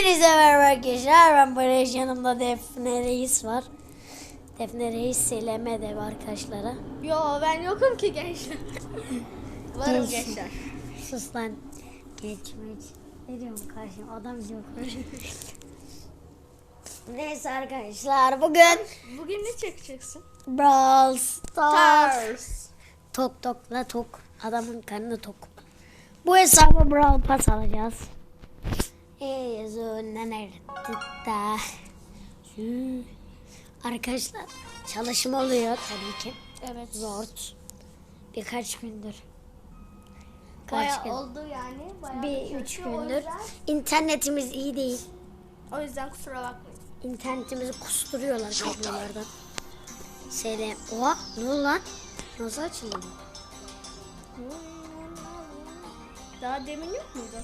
Hepinize merhaba arkadaşlar. Ben Barış yanımda Defne Reis var. Defne Reis seleme de arkadaşlara. Yo ben yokum ki gençler. Varım Gençsin. gençler. Sus lan. Geçmiş. Ne diyorum karşım adam yok. Neyse arkadaşlar bugün Bugün ne çekeceksin? Brawl Stars. Tok tok la tok. Adamın karnı tok. Bu hesabı Brawl Pass alacağız. Da. Arkadaşlar çalışma oluyor tabii ki. Evet. Zor. Birkaç gündür. Kaç gün? oldu yani. Bayağı Bir çalışıyor. üç O gündür. yüzden, İnternetimiz iyi değil. o yüzden kusura bakmayın. İnternetimizi kusturuyorlar kablolardan. Seyre. Oha ne oldu lan? Nasıl açıldı bu? Daha demin yok muydu?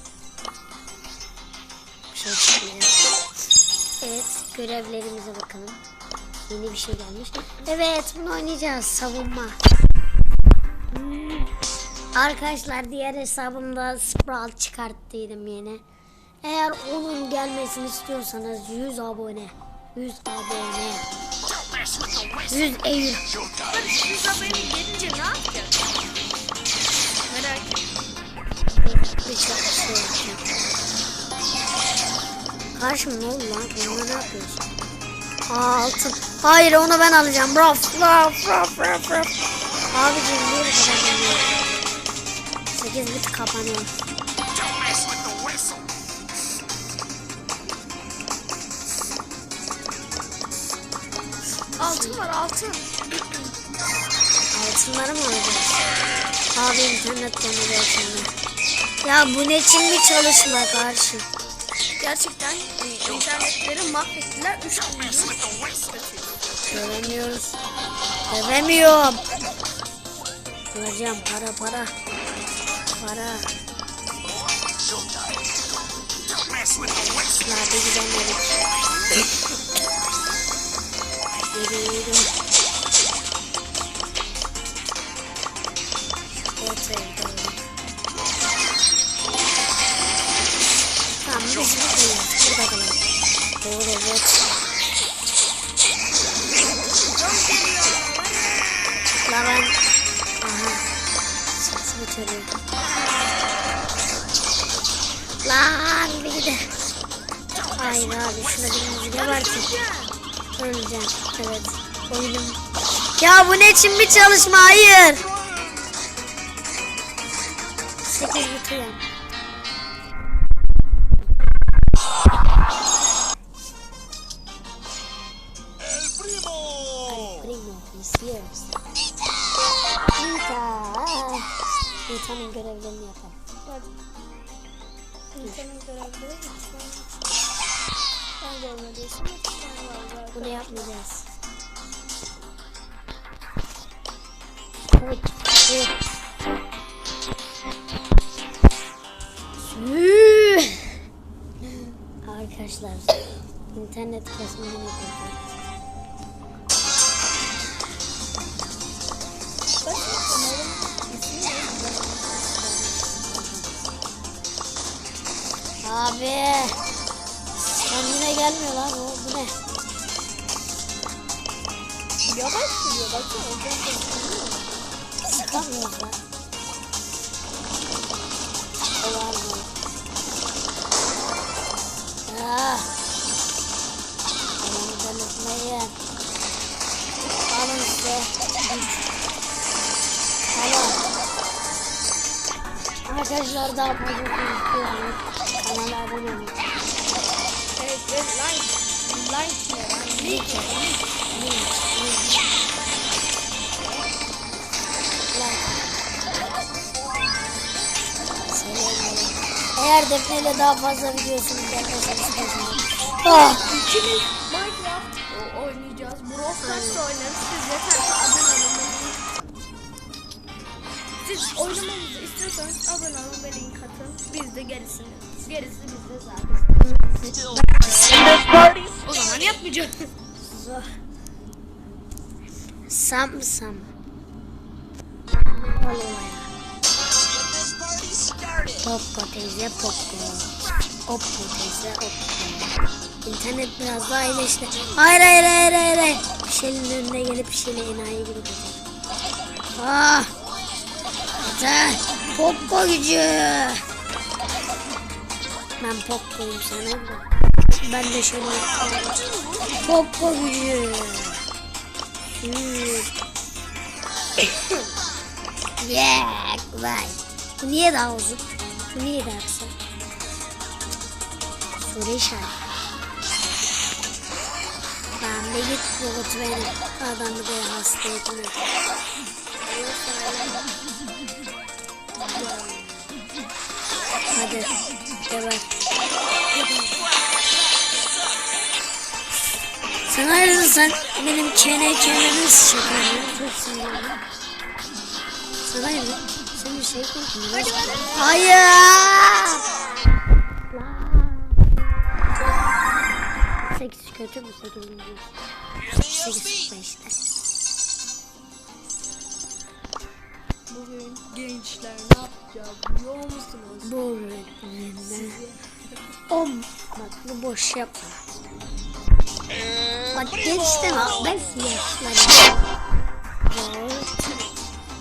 Bir şey. Evet görevlerimize bakalım. Yeni bir şey gelmiş. Evet bunu oynayacağız. Savunma. Hmm. Arkadaşlar diğer hesabımda Sprout çıkarttıydım yeni. Eğer onun gelmesini istiyorsanız 100 abone. 100 abone. 100 euro. Biz haberi gelince ne yapacağız? Merak ettim. Birçok şey yapacağım. Karşım ne oldu lan? Ne yapıyorsun? Aa altın. Hayır onu ben alacağım. Raf raf raf raf raf. Abicim bir kadar geliyor. 8 bit kapanıyor. Altın var altın. Altınları mı alacağız? Abi internet donuyor şimdi. Ya bu ne için bir çalışma karşı? Gerçekten e, internetleri mahvettiler. Üç. Göremiyoruz. Göremiyorum. Alacağım para para. Para. Hadi gidelim. Yürü yürü. Öleceğim. Evet. Oyunum. Ya bu ne için bir çalışma? Hayır. 8 bitiyor. Nita'nın görevlerini yapalım. Hadi. İnsanın görevleri lütfen. Ben görmediysem lütfen var Bunu zaten. yapmayacağız. Evet. evet. Arkadaşlar internet ismi ne? Abi gelmiyor lan o bu ne? Yavaş gidiyor baksana. Sıkamıyoruz lan. Mı? Ah. Adamı delirtmeyin. Alın size. Tamam. Arkadaşlar daha fazla konuşuyoruz. Kanala abone olun. Eğer Defne ile daha fazla videosunu gelmesini istiyorsanız. Ah. İkimiz Minecraft oynayacağız. Brawl Stars oynarız. Siz yeter ki abone olun. Siz oynamamızı istiyorsanız abone olun ve link atın. Biz de gerisini. Gerisi bizde zaten. O zaman yapmayacağız. Sam sam. Popko teyze popko. Oppo teyze Oppo. İnternet biraz daha iyileşti. Hayır hayır hayır hayır. hayır. Şelin önüne gelip Şeli enayi gibi. Ah. Yeter. Poppo gücü. Ben Poppo'yum sana. Ben de şöyle Poppo gücü. Hmm. yeah, vay. Bu niye daha uzun? Bu niye daha kısa? Soru işareti. Ben de git robot benim. Adamı da hasta etme. Evet. Sen ayrıca sen benim çene çenemi sıçratıyorsun. Çok sinirlendim. Sen ayrıca sen bir şey konuşma. Hayır. 8 kötü mü 8 mi? 8 işte. Bugün gençler ne yapacağız musunuz? Bu 10 bak bu boş yapma. Bak gençten al ben yaşlanıyorum.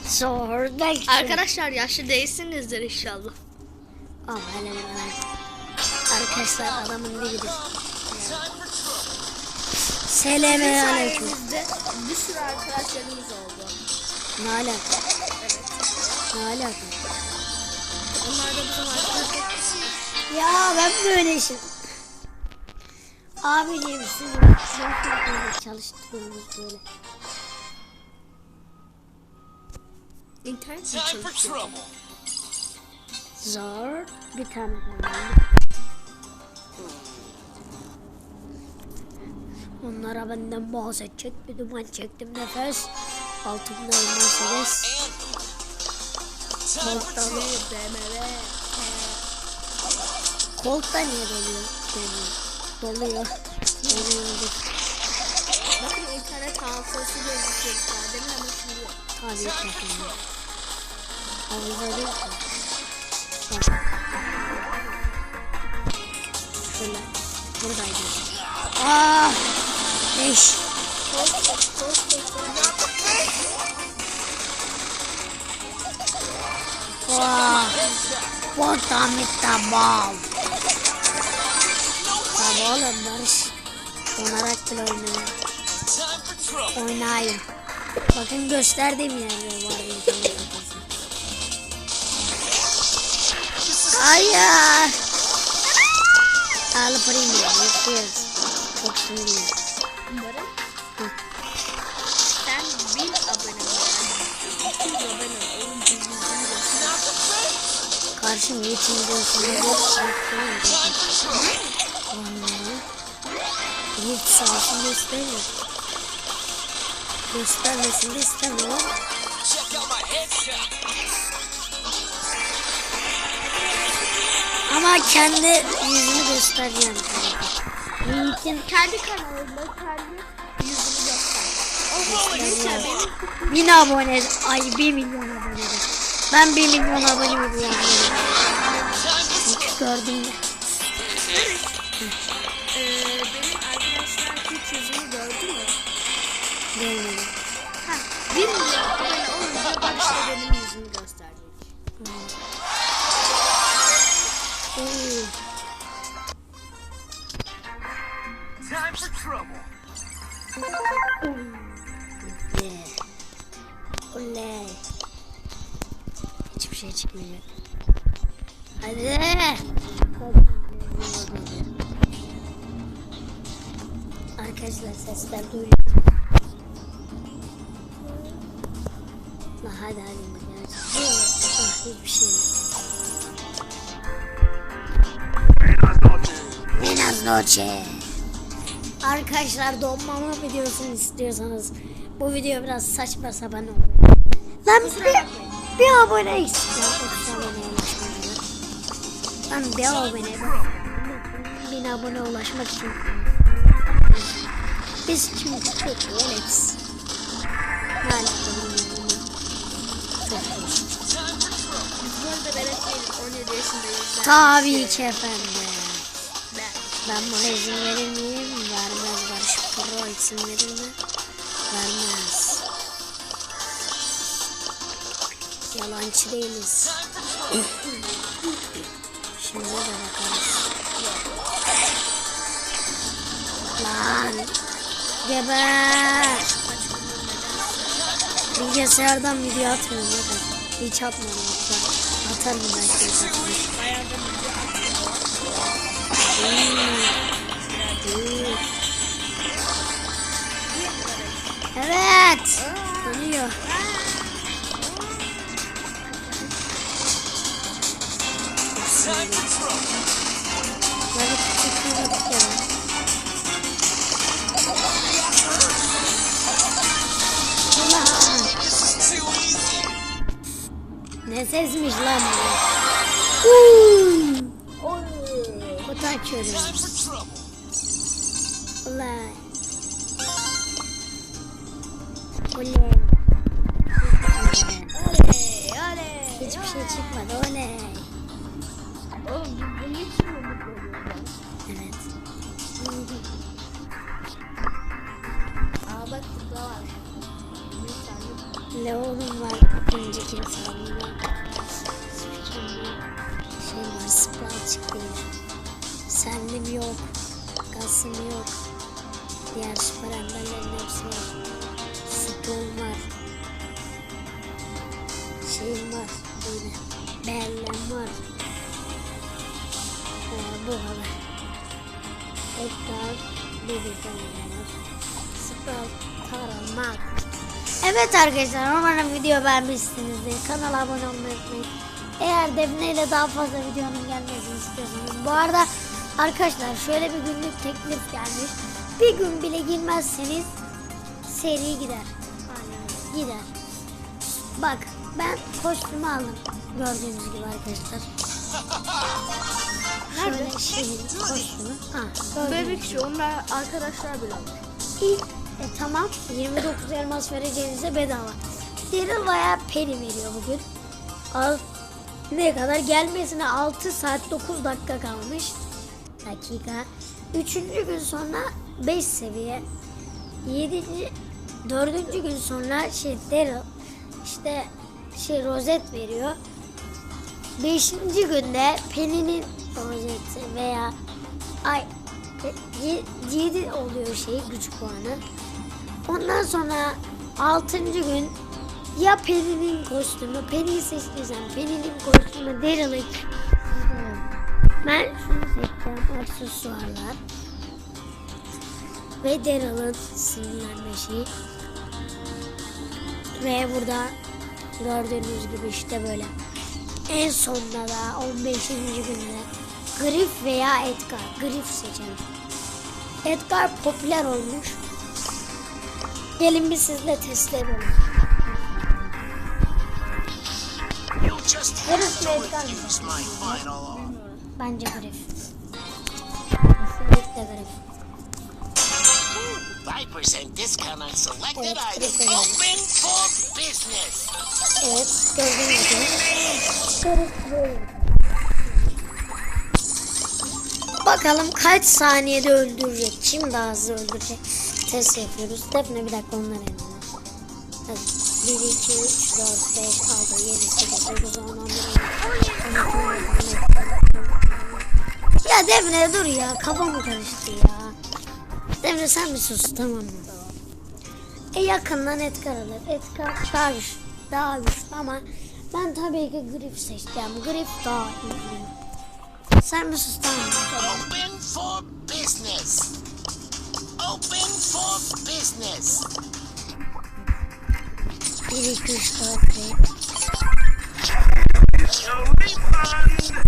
Zor. Belki. Arkadaşlar yaşlı değilsinizdir inşallah. Al hele. Arkadaşlar adamın dibidir. Selamun aleyküm. Sayenizde bir sürü arkadaşlarımız oldu. Ne alaka? Ne alaka? Onlar da bizim arkadaşlar. Ya ben böyle işim. Abiciğim siz nasıl böyle çalıştırıyorsunuz böyle? İnternet for çalışıyor. trouble. Zor bir tane kaldı. Onlara benden bahsedecek bir duman çektim nefes. Altımda Mercedes. Koltukta trouble. BMW. Koltukta niye doluyor? Doluyor. Doluyor. Doluyor. Bakın internet hafızası gözüküyor. Demin ama şimdi yok. Tabii takılıyor. Havuzda değil ki. Şöyle. Buradaydı. Aa! Beş. Vaa! Bota mitta bal. Tabi oğlum Barış. Donarak bile oynuyor. Oynayın. Bakın gösterdiğim yerde var. Hayır. Al primo. Yapıyoruz. Çok sinirliyim. Sen bin abone ol. 200 abone ol. Videosunda bir Yiğit savaşını gösteriyor. Göstermesini istemiyor. Ama kendi yüzünü tabii. Yiğit'in Kendi kanalında kendi yüzünü göster. Oho gençler benim bin abone, ay bir milyon abone. Ben bir milyon abone diyeyim? Hiç gördüm? Şey çıkmayacak. Hadi. Arkadaşlar sesler duyuyor. La hadi hadi. Gerçekten. Ah, hiçbir şey yok. Buenas noches. Arkadaşlar donmama videosunu istiyorsanız bu video biraz saçma sapan oluyor. Lan bir, bir abone eksik. Lan bir abone. Bin abone ulaşmak için. Biz çünkü çok veletiz. Ne alaka bilmiyorum. Çok hoş. Biz bu arada velet değiliz. 17 yaşındayız. Yani Tabii ki efendim. Ben buna izin verir miyim? Vermez. Barış Pro izin? Vermez. Yalancı değiliz. Şimdi de bakarız. Lan. Geber. Bilgisayardan video atmıyorum bakın. Hiç atmıyorum hatta. Atarım belki. Evet. Dönüyor. Böyle küçük bir. Ne sesmiş lan bu? Oy. Kutu açıyorum. Ulan. Oley. Oley, oley. Hiçbir şey çıkmadı. Oley. Oğlum bu bunun için mi mutlu oluyorsun? Evet. Aa bak burada var. Tane. Leon'um var. Önceki. Spiker'ım Şey var. Sprout çıktı. Sendim yok. Gasım yok. Diğer süper enderlerin hepsi var. Stone var. Şeyim var. Böyle. Bellem var. Bu kadar. Edgar. Bir tane var. Sprout. Tara. Mark. Evet arkadaşlar umarım video beğenmişsinizdir. Kanala abone olmayı unutmayın. Eğer Defne ile daha fazla videonun gelmesini istiyorsanız. Bu arada arkadaşlar şöyle bir günlük teklif gelmiş. Bir gün bile girmezseniz seri gider. Aynen gider. Bak ben kostümü aldım. Gördüğünüz gibi arkadaşlar. Şeyin kostümü. Ha, gördüğünüz Bebek şu onlar arkadaşlar bile var. İlk e, tamam 29 elmas vereceğinize bedava. Daryl veya Penny veriyor bugün. Al, ne kadar gelmesine 6 saat 9 dakika kalmış. Dakika. Üçüncü gün sonra 5 seviye. Yedinci, dördüncü gün sonra şey Daryl işte şey rozet veriyor. Beşinci günde Penny'nin rozeti veya ay 7 oluyor şey güç puanı. Ondan sonra 6. gün ya Penny'nin kostümü, Penny'yi seçtiysem Penny'nin kostümü Daryl'ı Ben şunu seçeceğim aksesuarlar. Ve Daryl'ın sinirlenme şeyi. Ve burada gördüğünüz gibi işte böyle. En sonunda da 15. günde Griff veya Edgar. Griff seçelim. Edgar popüler olmuş. Gelin bir sizle test edelim. Griff Edgar. Bence Griff. Kesinlikle Griff. Five percent discount on selected Evet, items. Geldi. Open for business. Evet gördüğünüz gibi. Bakalım kaç saniyede öldürecek. Kim daha hızlı öldürecek. Test yapıyoruz. Defne bir dakika onları yanına. Hadi. 1, 2, 3, 4, 5, 6, 7, 8, 9, 10, 11, 12, 13, 14, 15. Ya Defne dur ya. Kafamı karıştı ya. Defne sen bir sus tamam mı? E yakından Edgar alır. Edgar daha güçlü. Daha güçlü ama ben tabii ki Griff seçeceğim. Griff daha iyi. Sen bir sus tamam mı? Open for business. Open for business. 1, 2, 3, 4, 5.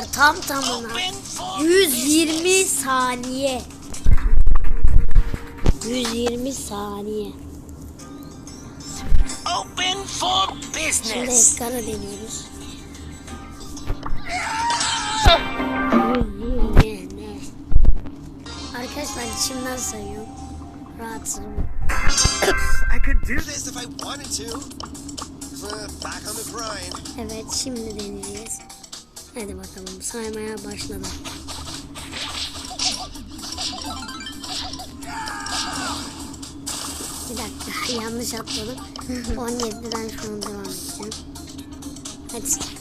arkadaşlar tam tamına Open for 120 saniye. 120 saniye. Open for Şimdi business. ekrana deniyoruz. 120 ne? Arkadaşlar içimden sayıyorum. Rahatsızım. I could do this if I wanted to. Back on the grind. Evet şimdi deneyeceğiz. Hadi bakalım saymaya başladım. Bir dakika yanlış atladım. 17'den şu an devam edeceğim. Hadi.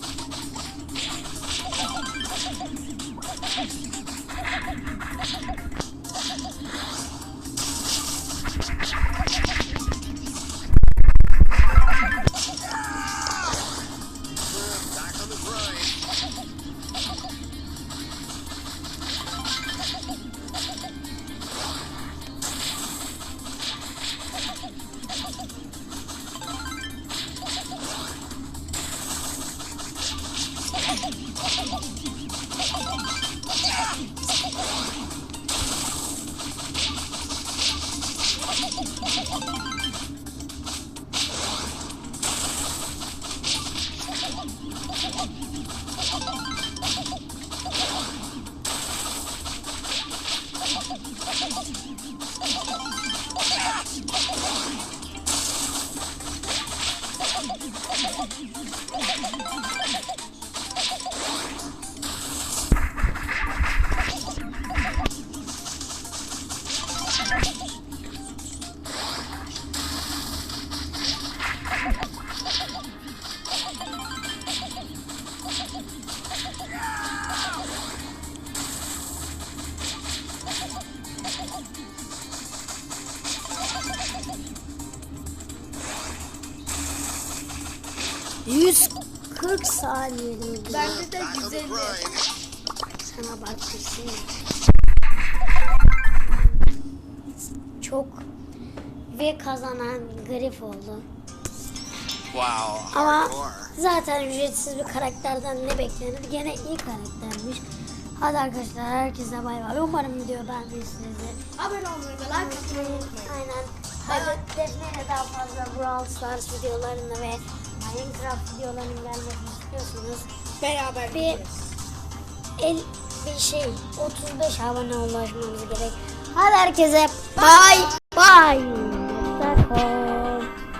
Oh, 140 saniye durdum. Bende de Back on the 150. grind. Sana baktırsın. Çok ve kazanan grif oldu. Wow. Ama zaten ücretsiz bir karakterden ne beklenir? Gene iyi karaktermiş. Hadi arkadaşlar herkese bay bay. Umarım video beğenmişsinizdir. Abone olmayı ve like atmayı unutmayın. Aynen. Hadi Defne'yle daha fazla Brawl Stars videolarını ve Minecraft videolarının gelmesini istiyorsanız Beraber bir el bir şey 35 abone ulaşmamız gerek. Hadi herkese bay bay. Hoşça kal.